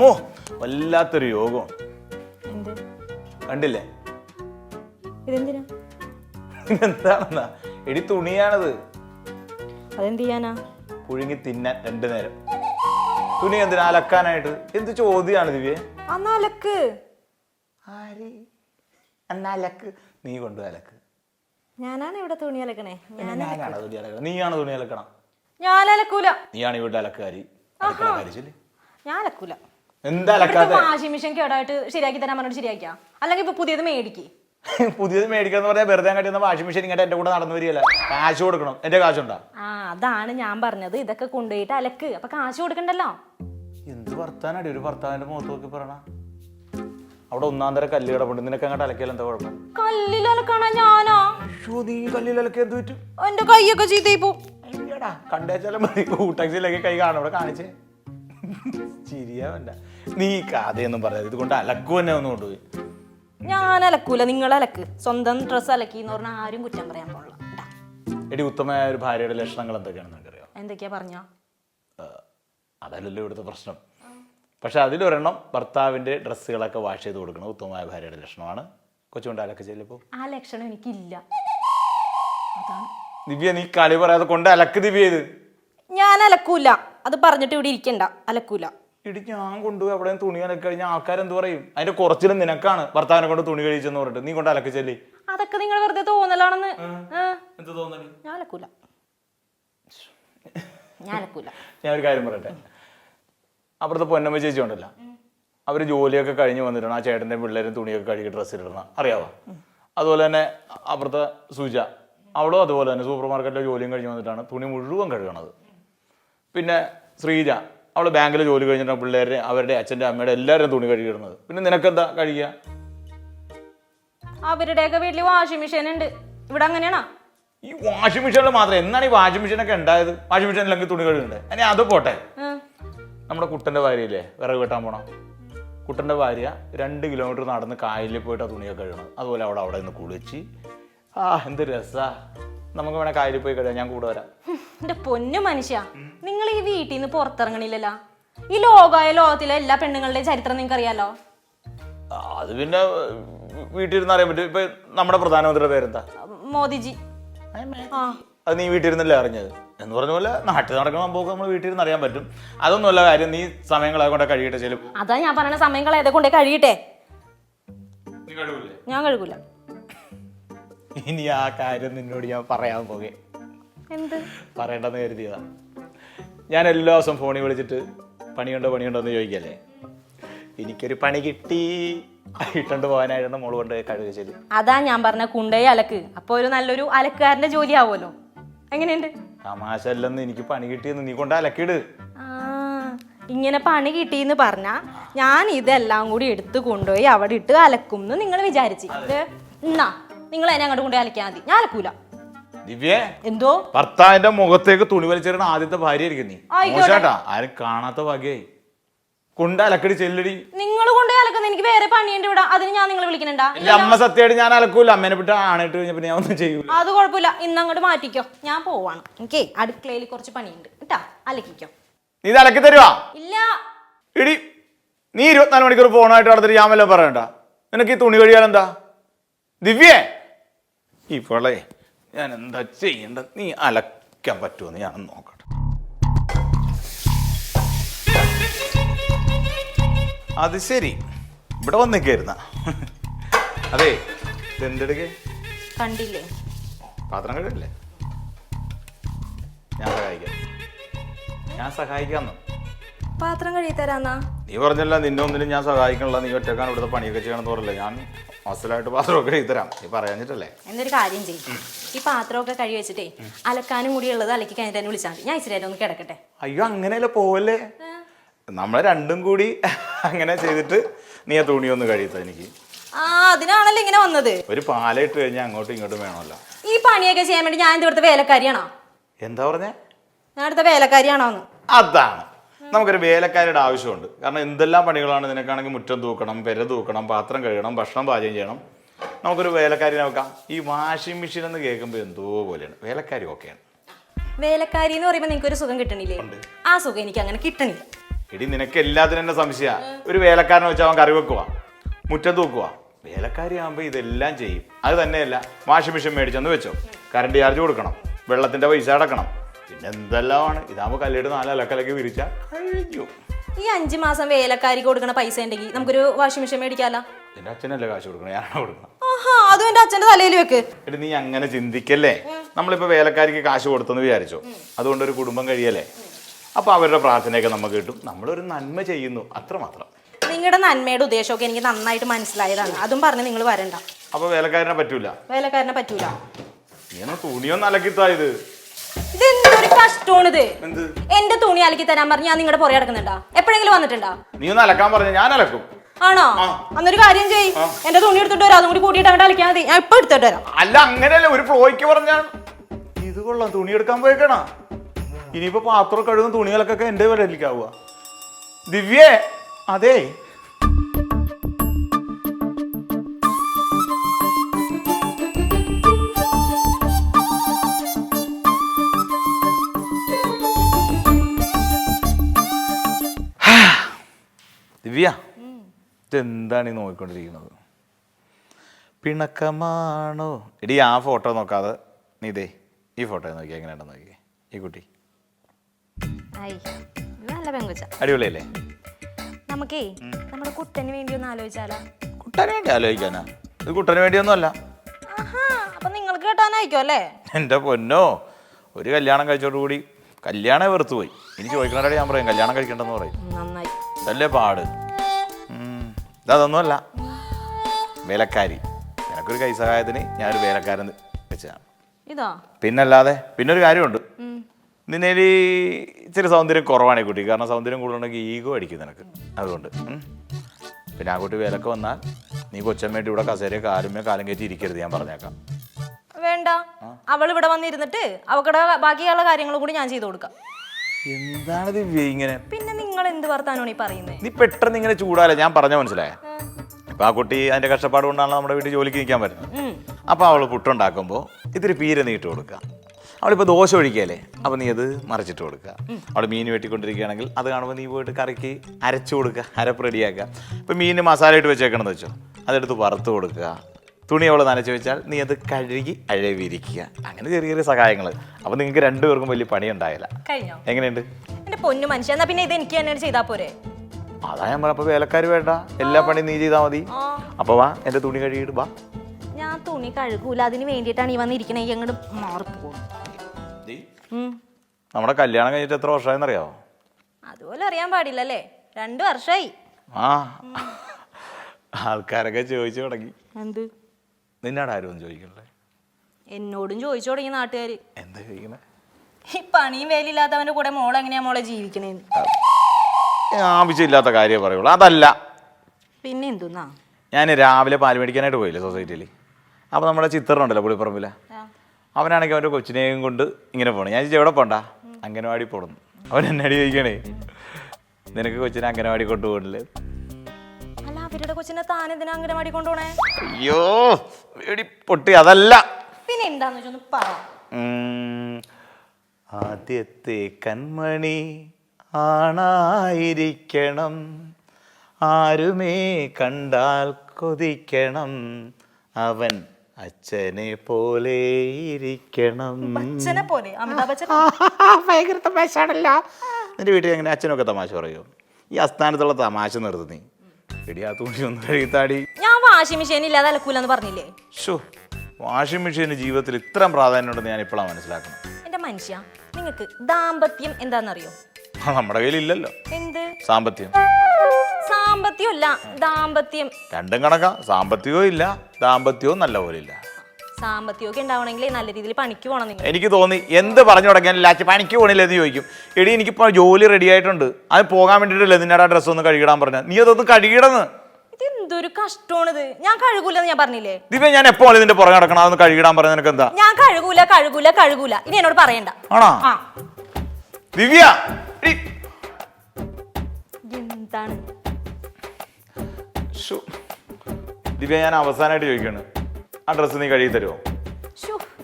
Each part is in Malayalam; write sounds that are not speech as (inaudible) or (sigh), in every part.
അമ്മോ വല്ലാത്തൊരു യോഗം. കണ്ടില്ലേ? എന്താണെന്നാ എടി തുണിയാണത്. അതെന്ത് ചെയ്യാനാ? പുഴുങ്ങി തിന്നാൻ രണ്ടു നേരം. തുണി എന്തിനാ അലക്കാനായിട്ട്? എന്ത് ചോദ്യമാണ് ദിവ്യ? അന്നാ അലക്ക്. ആര്? നീ കൊണ്ട് അലക്ക്. ഞാനാണ് ഇവിടെ തുണി അലക്കണേ. ഞാനാണ് തുണി അലക്കണം. നീയാണ് തുണി അലക്കണം? ഞാൻ അലക്കൂല നീയാണ് ഇവിടെ അലക്കാരി ഞാൻ അലക്കൂല എന്താ അലക്കാതെ വാഷിംഗ് മെഷീൻ കേടായിട്ട് ശരിയാക്കി തരാൻ പറഞ്ഞിട്ട് ശരിയാക്കിയാ? അല്ലെങ്കിൽ ഇപ്പൊ പുതിയത് മേടിക്ക്. (laughs) പുതിയത് മേടിക്കാന്ന് പറഞ്ഞാൽ വെറുതെ കട്ടിയുന്ന വാഷിംഗ് മെഷീൻ ഇങ്ങോട്ട് എന്റെ കൂടെ നടന്നു വരികയല്ല. കാശ് കൊടുക്കണം. എന്റെ കാശുണ്ടാ? ആ അതാണ് ഞാൻ പറഞ്ഞത്. ഇതൊക്കെ കൊണ്ടുപോയിട്ട് അലക്ക്. അപ്പൊ കാശ് കൊടുക്കണ്ടല്ലോ? എന്ത് വർത്താനടി? ഒരു ഭർത്താവിന്റെ മുഖത്ത് നോക്കി പറയണ. അവിടെ ഒന്നാം തരം കല്ല് കിടപ്പുണ്ട്. നിനക്ക് അങ്ങോട്ട് അലക്കിയാൽ എന്താ കുഴപ്പം? കല്ലിൽ അലക്കണ ഞാനോ. നീ കല്ലിൽ അലക്കി എന്ത് പറ്റും? എന്റെ കൈയൊക്കെ ചീത്തയി പോ കണ്ടേച്ചാലും മതി. ഊട്ടക്സിലേക്ക് കൈ കാണും. അവിടെ കാണിച്ചേ. ചിരിയാവണ്ട നീ കഥയൊന്നും പറയാതെ ഇതുകൊണ്ട് അലക്കു തന്നെ ഒന്ന് കൊണ്ടുപോയി. ഞാൻ അലക്കൂല നിങ്ങൾ അലക്ക്. സ്വന്തം ഡ്രസ്സ് അലക്കി എന്ന് പറഞ്ഞാൽ ആരും കുറ്റം പറയാൻ പാടില്ല. എടി ഉത്തമമായ ഒരു ഭാര്യയുടെ ലക്ഷണങ്ങൾ എന്തൊക്കെയാണെന്ന് നിനക്കറിയാം എന്തൊക്കെയാ പറഞ്ഞോ? അതല്ലല്ലോ ഇവിടുത്തെ പ്രശ്നം. പക്ഷെ അതിലൊരെണ്ണം ഭർത്താവിന്റെ ഡ്രസ്സുകളൊക്കെ വാഷ് ചെയ്ത് കൊടുക്കണം. ഉത്തമമായ ഭാര്യയുടെ ലക്ഷണമാണ്. കൊച്ചുകൊണ്ട് അലക്ക ചെല്ലിപ്പോ ആ ലക്ഷണം എനിക്കില്ല. അതാണ്. ദിവ്യ നീ കളി പറയാതെ കൊണ്ട് അലക്ക് ദിവ്യ ഇത്. ഞാൻ അലക്കൂല. അത് പറഞ്ഞിട്ട് ഇവിടെ ഇരിക്കണ്ട. അലക്കൂല. ഇടി ഞാൻ കൊണ്ടുപോയി അവിടെ തുണി അലക്കി കഴിഞ്ഞാൽ ആൾക്കാരെന്ത് പറയും? അതിന്റെ കുറച്ചിലും നിനക്കാണ് ഭർത്താവിനെ കൊണ്ട് തുണി കഴിച്ചെന്ന് പറഞ്ഞിട്ട്. നീ കൊണ്ട് അലക്കി ചെല്ലി. അതൊക്കെ നിങ്ങൾ വെറുതെ തോന്നലാണെന്ന്. ഞാൻ അലക്കൂല. ഞാൻ അലക്കൂല. ഞാൻ ഒരു കാര്യം പറയട്ടെ. അപ്പുറത്തെ പൊന്നമ്മ ചേച്ചി ഉണ്ടല്ലോ. അവർ ജോലിയൊക്കെ കഴിഞ്ഞ് വന്നിട്ടാണ് ആ ചേട്ടന്റെ പിള്ളേരും തുണിയൊക്കെ കഴുകി ഡ്രസ്സ് ഇടണം അറിയാവോ? അതുപോലെ തന്നെ അപ്പുറത്തെ സുജ. അവളും അതുപോലെ തന്നെ സൂപ്പർ മാർക്കറ്റിലെ ജോലിയും കഴിഞ്ഞ് വന്നിട്ടാണ് തുണി മുഴുവൻ കഴുകണത്. പിന്നെ ശ്രീജ. അവൾ ബാങ്കിൽ ജോലി കഴിഞ്ഞിട്ടാണ് പിള്ളേരെ അവരുടെ അച്ഛന്റെ അമ്മയുടെ എല്ലാവരും തുണി കഴുകിയിടുന്നത് പിന്നെ നിനക്കെന്താ കഴിയുക അവരുടെയൊക്കെ വീട്ടിൽ വാഷിംഗ് മെഷീൻ ഉണ്ട്. ഇവിടെ അങ്ങനെയാണോ? ഈ വാഷിംഗ് മെഷീനിൽ മാത്രം. എന്നാണ് ഈ വാഷിംഗ് മെഷീനൊക്കെ ഉണ്ടായത്? വാഷിംഗ് മെഷീനിലെങ്കിൽ തുണി കഴുകണ്ടേ? ഇനി അത് പോട്ടെ. നമ്മുടെ കുട്ടന്റെ ഭാര്യയില്ലേ? വിറക് വെട്ടാൻ പോണം? കുട്ടന്റെ ഭാര്യ രണ്ട് കിലോമീറ്റർ നടന്ന് കായലിൽ പോയിട്ട് ആ തുണിയൊക്കെ കഴുകണം അതുപോലെ അവിടെ അവിടെ നിന്ന് കുളിച്ച്. ആ എന്ത് രസാ. നമുക്ക് വേണേൽ കായലിൽ പോയി കഴിയാം ഞാൻ കൂടെ വരാം. എന്റെ പൊന്നു മനുഷ്യ. നിങ്ങൾ ഈ വീട്ടിൽ നിന്ന് പുറത്തിറങ്ങണില്ലല്ലോ. ഈ ലോകമായ ലോകത്തിലെ എല്ലാ പെണ്ണുങ്ങളുടെയും ചരിത്രം നിങ്ങൾക്ക് അറിയാലോ അത് പിന്നെ വീട്ടിലിരുന്ന് അറിയാൻ പറ്റും. ഇപ്പൊ നമ്മുടെ പ്രധാനമന്ത്രിയുടെ പേരെന്താ? മോദിജി. ആ. അത് നീ വീട്ടിലിരുന്നല്ലേ അറിഞ്ഞത്? എന്ന് പറഞ്ഞ പോലെ നാട്ടിൽ നടക്കുന്ന സംഭവം നമ്മൾ വീട്ടിലിരുന്ന് അറിയാൻ പറ്റും. അതൊന്നുമല്ല കാര്യം നീ സമയങ്ങളെ കൊണ്ട് കഴിയട്ടെ ചെല്ലും. അതാ ഞാൻ പറയുന്ന സമയം കളയാതെ കൊണ്ടേ കഴിയട്ടെ ഞാൻ കഴുകൂല. ഇനി ആ കാര്യം നിന്നോട് ഞാൻ പറയാൻ പോകെ. എന്ത്? പറയണ്ടെന്ന് കരുതിയതാ. ഞാൻ എല്ലാ ദിവസവും ഫോണിൽ വിളിച്ചിട്ട് പണിയുണ്ടോ പണിയുണ്ടോ? എന്ന് ചോദിക്കല്ലേ? എനിക്കൊരു പണി കിട്ടി. ഇട്ടണ്ട് പോകാനായിരുന്നു മോൾ കൊണ്ട് കഴുകി ചെല്ലി അതാ ഞാൻ പറഞ്ഞ കുണ്ടേ അലക്ക്. അപ്പൊ ഒരു നല്ലൊരു അലക്കുകാരന്റെ ജോലി ആവുമല്ലോ എങ്ങനെയുണ്ട്? തമാശ അല്ലെന്ന് എനിക്ക് പണി കിട്ടിയെന്ന് നീ കൊണ്ട് അലക്കിട്. ആ ഇങ്ങനെ പണി കിട്ടിയെന്ന് പറഞ്ഞാ ഞാൻ ഇതെല്ലാം കൂടി എടുത്ത് കൊണ്ടുപോയി അവിടെ ഇട്ട് അലക്കും എന്ന് നിങ്ങൾ വിചാരിച്ചു. എന്നാ നിങ്ങൾ എന്നെ അങ്ങോട്ട് കൊണ്ടുപോയി അലക്കിയാൽ മതി. ഞാൻ അലക്കൂല. ദിവ്യേ എന്തോ? ഭർത്താവിന്റെ മുഖത്തേക്ക് തുണി വലിച്ചെറിയണ ആദ്യത്തെ ഭാര്യ ആയിരിക്കും നീ. ആയിക്കോട്ടെ. മോശാട്ടാ ആരും കാണാത്ത വകയായി കൊണ്ട് അലക്കടി ചെല്ലടി. നിങ്ങൾ കൊണ്ടേ അലക്കുന്ന എനിക്ക് വേറെ പണിയുണ്ട് ഇവിടെ. അതിന് ഞാൻ നിങ്ങളെ വിളിക്കണണ്ടാ? എന്റെ അമ്മ സത്യമായിട്ട് ഞാൻ അലക്കൂല. അമ്മേനെ വിട്ട് ആണിട്ട് പിന്നെ ഞാൻ ഒന്നും ചെയ്യൂല. അത് കുഴപ്പമില്ല. ഇന്ന് അങ്ങോട്ട് മാറ്റിക്കോ. ഞാൻ പോവാണ്. ഓക്കെ അടുക്കളയിൽ കുറച്ച് പണിയുണ്ട്. കേട്ടാ? അലക്കിക്കോ. നീ ഇത് അലക്കി തരുവാ? ഇല്ല. ഇടി നീ ഇരുപത്തിനാല് മണിക്കൂർ ഫോണായിട്ട് നടത്തിട്ട് ഞാൻ വല്ലതും പറയണ്ട. നിനക്ക് ഈ തുണി കഴിയാൻ എന്താ ദിവ്യേ. ഈ ഇപ്പോളേ ഞാൻ എന്താ ചെയ്യേണ്ടത്? നീ അലക്കാൻ പറ്റുമെന്ന് ഞാൻ നോക്കട്ടെ. അത് ശരി. ഇവിടെ വന്നേക്കായിരുന്ന അതെ ഇതെന്തെടുക്കേ കണ്ടില്ലേ? പാത്രം കഴിയില്ലേ ഞാൻ സഹായിക്കാം. ഞാൻ സഹായിക്കാന്ന്. പാത്രം കഴുകി തരാന്നാ നീ പറഞ്ഞല്ല നിന്നെ ഒന്നിനും ഞാൻ സഹായിക്കണില്ല. നീ ഒറ്റക്കാൻ ഇവിടുത്തെ പണിയൊക്കെ ചെയ്യണമെന്ന് പറഞ്ഞില്ല? ഞാൻ അസലായിട്ട് പാത്രമൊക്കെ എഴുതി തരാം നീ പറയാഞ്ഞിട്ടല്ലേ? എന്നൊരു കാര്യം ചെയ്യും. ഈ പാത്രമൊക്കെ കഴുകി വെച്ചിട്ടേ അലക്കാനും കൂടി ഉള്ളത് അലക്കി കഴിഞ്ഞിട്ട് എന്നെ വിളിച്ചാൽ മതി. ഞാൻ ഇച്ചിരി നേരം ഒന്ന് കിടക്കട്ടെ. അയ്യോ അങ്ങനെയല്ല പോവല്ലേ? നമ്മളെ രണ്ടും കൂടി അങ്ങനെ ചെയ്തിട്ട് നീ ആ തുണി ഒന്ന് കഴിയത്ത എനിക്ക്. ആ അതിനാണല്ലോ ഇങ്ങനെ വന്നത്. ഒരു പാലയിട്ട് കഴിഞ്ഞാൽ അങ്ങോട്ടും ഇങ്ങോട്ടും വേണമല്ലോ. ഈ പണിയൊക്കെ ചെയ്യാൻ വേണ്ടി ഞാൻ ഇവിടുത്തെ വേലക്കാരിയാണോ? എന്താ പറഞ്ഞേ? ഞാൻ ഇവിടുത്തെ വേലക്കാരിയാണോന്ന്. അതാണ്. നമുക്കൊരു വേലക്കാരുടെ ആവശ്യമുണ്ട്. കാരണം എന്തെല്ലാം പണികളാണ് നിനക്കാണെങ്കിൽ മുറ്റം തൂക്കണം പെര തൂക്കണം പാത്രം കഴുകണം ഭക്ഷണം പാചകം ചെയ്യണം. നമുക്കൊരു വേലക്കാരിനെ വെക്കാം ഈ വാഷിംഗ് മെഷീൻ എന്ന് കേൾക്കുമ്പോൾ എന്തോ പോലെയാണ്. വേലക്കാരി ഓക്കെയാണ്. വേലക്കാരി എന്ന് പറയുമ്പോൾ നിങ്ങൾക്ക് ഒരു സുഖം കിട്ടണില്ലേ? ആ സുഖം എനിക്ക് അങ്ങനെ കിട്ടണില്ല. എടി നിനക്ക് എല്ലാത്തിനും തന്നെ സംശയ. ഒരു വേലക്കാരനെ വെച്ചാൽ അവൻ കറി വെക്കുക മുറ്റം തൂക്കുക വേലക്കാരി ആകുമ്പോൾ ഇതെല്ലാം ചെയ്യും. അത് തന്നെയല്ല വാഷിംഗ് മെഷീൻ മേടിച്ചെന്ന് വെച്ചോ. കറണ്ട് ചാർജ് കൊടുക്കണം വെള്ളത്തിന്റെ പൈസ അടക്കണം. പിന്നെ എന്തെല്ലാമാണ് ഇതാകുമ്പോൾ കല്ലിട്ട് നാല് അലക്കലൊക്കെ വിരിച്ചാൽ കഴിഞ്ഞു. ഈ അഞ്ചു മാസം വേലക്കാരിക്ക് കൊടുക്കണ പൈസ ഉണ്ടെങ്കിൽ നമുക്കൊരു വാഷിംഗ് മെഷീൻ മേടിക്കാലോ? എന്റെ അച്ഛനല്ലേ കാശ് കൊടുക്കണം? ഞാനാണ് കൊടുക്കണം? ആഹാ അതും എന്റെ അച്ഛന്റെ തലയിൽ വെക്ക്. എടി നീ അങ്ങനെ ചിന്തിക്കല്ലേ? നമ്മളിപ്പോൾ വേലക്കാരിക്ക് കാശ് കൊടുത്തെന്ന് വിചാരിച്ചു? അതുകൊണ്ട് ഒരു കുടുംബം കഴിയല്ലേ? അപ്പോൾ അവരുടെ പ്രാർത്ഥനയൊക്കെ നമുക്ക് കിട്ടും. നമ്മളൊരു നന്മ ചെയ്യുന്നു അത്രമാത്രം നിങ്ങളുടെ നന്മയുടെ ഉദ്ദേശമൊക്കെ എനിക്ക് നന്നായിട്ട് മനസ്സിലായതാണ്. അതും പറഞ്ഞ് നിങ്ങൾ വരണ്ട. അപ്പോൾ വേലക്കാരനെ പറ്റൂല? വേലക്കാരനെ പറ്റൂല. നീ തുണിയൊന്നും അലക്കിത്തായത് ഇത്. കഷ്ടമാണിത്. എന്റെ തുണി അലക്കി തരാൻ പറഞ്ഞ് ഞാൻ നിങ്ങളുടെ പുറകെ കിടക്കുന്നുണ്ടാ എപ്പോഴെങ്കിലും വന്നിട്ടുണ്ടാ? നീ ഒന്ന് അലക്കാൻ പറഞ്ഞു ഞാൻ അലക്കും. ആണോ? അന്നൊരു കാര്യം ചെയ് എന്റെ തുണി എടുത്തിട്ട് വരാം. അതും കൂടി കൂട്ടിയിട്ട് അങ്ങോട്ട് അലക്കിയാൽ മതി. ഞാൻ ഇപ്പൊ എടുത്തിട്ട് വരാം. അല്ല അങ്ങനെയല്ല. ഒരു ഫ്ലോയ്ക്ക് പറഞ്ഞാൽ ഇത് കൊള്ളാം. തുണി എടുക്കാൻ പോയേക്കണ. ഇനിയിപ്പോ പാത്രം കഴുകും തുണികളൊക്കെ എന്റെ വിലയിലേക്കാവുക ദിവ്യേ അതെ ദിവ്യ ഇതെന്താണ് ഈ നോക്കിക്കൊണ്ടിരിക്കുന്നത്? പിണക്കമാണോ? എടി ആ ഫോട്ടോ നോക്കാതെ നീ ഇതേ ഈ ഫോട്ടോ നോക്കി എങ്ങനെയുണ്ടെന്ന് നോക്കിയേ ഈ കുട്ടി. നല്ല പെങ്കുച്ച. അടിപൊളിയല്ലേ? നമുക്കേ നമ്മുടെ കുട്ടന് വേണ്ടി ഒന്ന് ആലോചിച്ചാലോ? കുട്ടന് വേണ്ടി ആലോചിക്കാനാ? ഇത് കുട്ടന് വേണ്ടിയൊന്നും അല്ല അപ്പൊ നിങ്ങൾക്ക് കേട്ടാനായിക്കോ അല്ലേ? എന്റെ പൊന്നോ ഒരു കല്യാണം കഴിച്ചോടുകൂടി കല്യാണം വെറുത്തു പോയി ഇനി ചോദിക്കണോടെ ഞാൻ പറയും കല്യാണം കഴിക്കണ്ടെന്ന് പറയും. നന്നായി. അതല്ലേ പാട്. ഉം, വേലക്കാരി. നിനക്കൊരു കൈസഹായത്തിന് ഞാനൊരു വേലക്കാരൻ വെച്ചതാണ്. ഇതാ? പിന്നല്ലാതെ പിന്നെ ഒരു കാര്യമുണ്ട്. നിന്നെ ഇച്ചിരി സൗന്ദര്യം കുറവാണ് കുട്ടി കാരണം സൗന്ദര്യം കൂടുതലുണ്ടെങ്കിൽ ഈഗോ അടിക്കും നിനക്ക്. അതുകൊണ്ട് പിന്നെ ആ കുട്ടി വേലക്ക് വന്നാൽ നീ കൊച്ചമ്മയായിട്ട് ഇവിടെ കസേര കാലുമേ കാലം കയറ്റി ഇരിക്കരുത് ഞാൻ പറഞ്ഞേക്കാം. വേണ്ട. അവൾ ഇവിടെ വന്നിരുന്നിട്ട് അവക്കടെ ബാക്കിയുള്ള കാര്യങ്ങളും കൂടി ഞാൻ ചെയ്തു കൊടുക്കാം. എന്താണ് ദിവ്യ ഇങ്ങനെ? പിന്നെ നിങ്ങൾ എന്ത് വർത്താനാണ് ഈ പറയുന്നത് നീ പെട്ടെന്ന് ഇങ്ങനെ ചൂടാല ഞാൻ പറഞ്ഞ മനസ്സിലായ? ഇപ്പൊ ആ കുട്ടി അതിന്റെ കഷ്ടപ്പാട് കൊണ്ടാണ് നമ്മുടെ വീട്ടിൽ ജോലിക്ക് നിൽക്കാൻ പറ്റുന്നത് അപ്പൊ അവൾ പുട്ടുണ്ടാക്കുമ്പോൾ ഇത്തിരി പീര നീട്ട് കൊടുക്കുക. അവളിപ്പോൾ ദോശ ഒഴിക്കുകയല്ലേ അപ്പോൾ നീ അത് മറിച്ചിട്ട് കൊടുക്കുക. അവൾ മീൻ വെട്ടിക്കൊണ്ടിരിക്കുകയാണെങ്കിൽ അത് കാണുമ്പോൾ നീ പോയിട്ട് കറിക്ക് അരച്ചു കൊടുക്കുക അരപ്പ് റെഡിയാക്കുക ഇപ്പൊ മീൻ മസാല ഇട്ട് വെച്ചേക്കണമെന്ന് വെച്ചോ അതെടുത്ത് വറുത്ത് കൊടുക്കുക. തുണി അവൾ നനച്ച് വെച്ചാൽ നീ അത് കഴുകി അഴവിരിക്കുക. അങ്ങനെ ചെറിയ ചെറിയ സഹായങ്ങൾ അപ്പോൾ നിങ്ങൾക്ക് രണ്ടുപേർക്കും വലിയ പണി ഉണ്ടായില്ല കഴിഞ്ഞോ? എങ്ങനെയുണ്ട്? എന്റെ പൊന്നു മനുഷ്യ എന്നാ പിന്നെ ഇത് എനിക്ക് തന്നെ ചെയ്താ പോരെ? അതാ ഞാൻ പറഞ്ഞ വേലക്കാർ വേണ്ട. എല്ലാ പണിയും നീ ചെയ്താൽ മതി. ആ. അപ്പോൾ വാ എന്റെ തുണി കഴുകിയിട്ട് വാ. ഞാൻ തുണി കഴുകൂല അതിന് വേണ്ടിയിട്ടാണ് ഈ വന്നിരിക്കണേ ഈ അങ്ങോട്ട് മാറിപ്പോകും നമ്മുടെ കല്യാണം കഴിഞ്ഞിട്ട് എത്ര വർഷമായെന്നറിയാവോ അതുപോലെ അറിയാൻ പാടില്ലല്ലേ? രണ്ടു വർഷമായി ആ. ആൾക്കാരൊക്കെ ചോദിച്ചു തുടങ്ങി. എന്ത്? നിന്നോട് ആരും ഒന്നും ചോദിക്കണ്ടേ എന്നോടും ചോദിച്ചു തുടങ്ങി നാട്ടുകാർ എന്താ ചോദിക്കണേ? ഈ പണിയും വേലില്ലാത്തവന്റെ കൂടെ മോൾ എങ്ങനെയാ മോളെ ജീവിക്കണേന്ന്. ആവശ്യമില്ലാത്ത കാര്യമേ പറയുള്ളൂ. അതല്ല. പിന്നെ എന്തുന്നാ? ഞാൻ രാവിലെ പാൽ മേടിക്കാനായിട്ട് പോയില്ലേ സൊസൈറ്റിയിൽ അപ്പോൾ നമ്മുടെ ചിത്രനുണ്ടല്ലോ പുളിപ്പറമ്പില. അവനാണെങ്കിൽ അവന്റെ കൊച്ചിനെയും കൊണ്ട് ഇങ്ങനെ പോകണം ഞാൻ ചേച്ചി എവിടെ പോണ്ട? അംഗനവാടി പോകണം അവൻ എന്നടി ചോദിക്കണേ? നിനക്ക് കൊച്ചിനെ അംഗനവാടി കൊണ്ടുപോകണില്ലേ അവരുടെ കൊച്ചിനെ താൻ എന്തിനാ അംഗനവാടി കൊണ്ടുപോണേ? അയ്യോ എടി പൊട്ടി അതല്ല. പിന്നെ എന്താന്ന് വെച്ചൊന്ന് പറ. ഉം, ആദ്യത്തെ കൺമണി ആണായിരിക്കണം. ആരുമേ കണ്ടാൽ കൊതിക്കണം. അവൻ അച്ഛനെ പോലെ ഇരിക്കണം. അച്ഛനെ പോലെ അമിതാഭ് ബച്ചൻ ഭയങ്കര തമാശയാണല്ലോ. നിന്റെ വീട്ടിൽ എങ്ങനെ അച്ഛനൊക്കെ തമാശ പറയോ? ഈ അസ്ഥാനത്തുള്ള തമാശ നിർത്തി നീ. എടി ആ തുണി ഒന്ന് കഴുകിത്താടി. ഞാൻ വാഷിംഗ് മെഷീൻ ഇല്ലാതെ അലക്കൂലെന്ന് പറഞ്ഞില്ലേ? ഷോ വാഷിംഗ് മെഷീന് ജീവിതത്തിൽ ഇത്രയും പ്രാധാന്യമുണ്ടെന്ന് ഞാൻ ഇപ്പോഴാണ് മനസ്സിലാക്കുന്നത്. എന്റെ മനുഷ്യ നിങ്ങൾക്ക് ദാമ്പത്യം എന്താണെന്നറിയോ നമ്മുടെ കയ്യിലില്ലല്ലോ. എന്ത്? സാമ്പത്യം അല്ല ദാമ്പത്യം. രണ്ടും കണക്കാ. സാമ്പത്തികവും ഇല്ല ദാമ്പത്യവും നല്ല പോലെ ഇല്ല. സാമ്പത്തികമൊക്കെ ഉണ്ടാവണമെങ്കിൽ നല്ല രീതിയിൽ പണിക്ക് പോകണം നിങ്ങൾ. എനിക്ക് തോന്നി എന്ത് പറഞ്ഞു തുടങ്ങിയാൽ ലാച്ച് പണിക്ക് പോകണില്ല എന്ന് ചോദിക്കും. എടി എനിക്കിപ്പോൾ ജോലി റെഡി ആയിട്ടുണ്ട്. അത് പോകാൻ വേണ്ടിയിട്ടല്ലേ നിന്നെ ഡ്രസ് ഡ്രസ്സ് ഒന്ന് കഴുകിടാൻ പറഞ്ഞ നീ അതൊന്ന് കഴുകിടന്ന് ഇത് എന്തൊരു കഷ്ടമാണിത്. ഞാൻ കഴുകൂലെന്ന് ഞാൻ പറഞ്ഞില്ലേ? ദിവ്യ ഞാൻ എപ്പോൾ ഇതിന്റെ പുറകെ നടക്കണം അതൊന്ന് കഴുകിടാൻ പറഞ്ഞ നിനക്ക് എന്താ? ഞാൻ കഴുകൂല കഴുകൂല കഴുകൂല. ഇനി എന്നോട് പറയണ്ട. ആണോ? ആ. ദിവ്യ! എടി. എന്താണ്? ശ്ശോ. ദിവ്യ ഞാൻ അവസാനമായിട്ട് ചോദിക്കാണ്. ആ ഡ്രസ്സ് നീ കഴുകി തരുമോ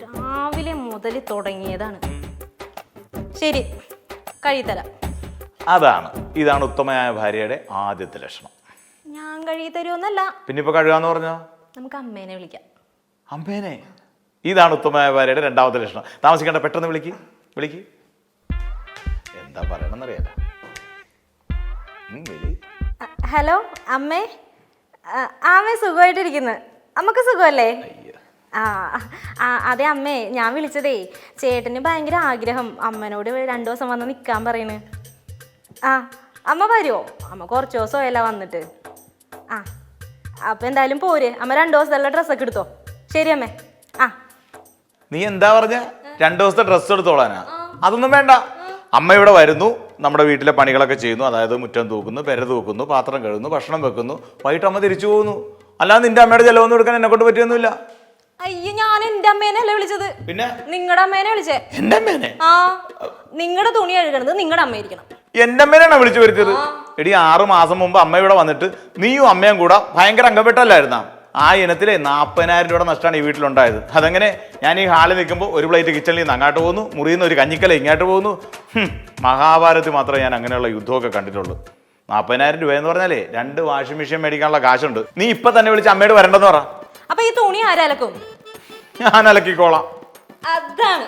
രാവിലെ മുതൽ തുടങ്ങിയതാണ്. ശരി കഴുകിത്തരാം അതാണ് ഇതാണ് ഉത്തമയായ ഭാര്യയുടെ ആദ്യത്തെ ലക്ഷണം. ഞാൻ കഴുകി തരുമെന്നല്ല പിന്നെ ഇപ്പൊ കഴുകാന്ന് പറഞ്ഞോ? നമുക്ക് അമ്മേനെ വിളിക്കാം. അമ്മേനെ? ഇതാണ് ഉത്തമയായ ഭാര്യയുടെ രണ്ടാമത്തെ ലക്ഷണം. താമസിക്കേണ്ട പെട്ടെന്ന് വിളിക്ക് വിളിക്ക്. എന്താ പറയണമെന്നറിയാലോ ഉം, ഹലോ അമ്മേ. ആമേ സുഖമായിട്ടിരിക്കുന്നത് സുഖമായിട്ടിരിക്കുന്നു. അമ്മയ്ക്ക് സുഖമല്ലേ? ആ അതെ അമ്മേ ഞാൻ വിളിച്ചതേ ചേട്ടന് ഭയങ്കര ആഗ്രഹം. അമ്മനോട് രണ്ടു ദിവസം വന്ന് നിൽക്കാൻ പറയണ്. ആ അമ്മ വരുമോ അമ്മ കുറച്ച് ദിവസം അല്ല വന്നിട്ട്. ആ അപ്പം എന്തായാലും പോര്. അമ്മ രണ്ടു ദിവസത്തെ ഡ്രസ്സൊക്കെ എടുത്തോ? ശരി അമ്മേ. ആ. നീ എന്താ പറഞ്ഞ? രണ്ടു ദിവസത്തെ ഡ്രസ്സ് എടുത്തോളാനാ. അതൊന്നും വേണ്ട. അമ്മ ഇവിടെ വരുന്നു. നമ്മുടെ വീട്ടിലെ പണികളൊക്കെ ചെയ്യുന്നു. അതായത് മുറ്റം തൂക്കുന്നു പെര തൂക്കുന്നു പാത്രം കഴുകുന്നു ഭക്ഷണം വെക്കുന്നു. വൈകിട്ട് അമ്മ തിരിച്ചു പോകുന്നു. അല്ലാതെ നിന്റെ അമ്മയുടെ ചെലവൊന്നും എടുക്കാൻ എന്നെ കൊണ്ട് പറ്റിയൊന്നുമില്ല. അയ്യോ ഞാൻ എന്റെ അമ്മേനല്ലേ വിളിച്ചത്? പിന്നെ? നിങ്ങളുടെ അമ്മേനെ വിളിച്ചേ? എന്റെ അമ്മേനെ? ആ നിങ്ങളുടെ തുണി കഴുകണത് നിങ്ങളുടെ അമ്മയായിരിക്കണം. എന്റെ അമ്മേനാണ് വിളിച്ചു വരുത്തിയത്. എടി ആറു മാസം മുമ്പ് അമ്മ ഇവിടെ വന്നിട്ട് നീയും അമ്മയും കൂടെ ഭയങ്കര അംഗപ്പെട്ടല്ലായിരുന്നാ? ആ ഇനത്തിലെ നാൽപ്പതിനായിരം രൂപയുടെ നഷ്ടമാണ് ഈ വീട്ടിലുണ്ടായത്. അതങ്ങനെ? ഞാൻ ഈ ഹാളിൽ നിൽക്കുമ്പോൾ ഒരു പ്ലേറ്റ് കിച്ചണിൽ നിന്ന് അങ്ങോട്ട് പോകുന്നു മുറിയിൽ നിന്ന് ഒരു കഞ്ഞിക്കല ഇങ്ങോട്ട് പോകുന്നു. മഹാഭാരതി മാത്രമേ ഞാൻ അങ്ങനെയുള്ള യുദ്ധമൊക്കെ കണ്ടിട്ടുള്ളൂ. നാൽപ്പതിനായിരം രൂപ എന്ന് പറഞ്ഞാലേ രണ്ട് വാഷിംഗ് മെഷീൻ മേടിക്കാനുള്ള കാശുണ്ട്. നീ ഇപ്പൊ തന്നെ വിളിച്ച് അമ്മയോട് വരണ്ടെന്ന് പറ. അപ്പൊ ഈ തുണി ആരലക്കും ഞാൻ അലക്കിക്കോളാം. അതാണ്.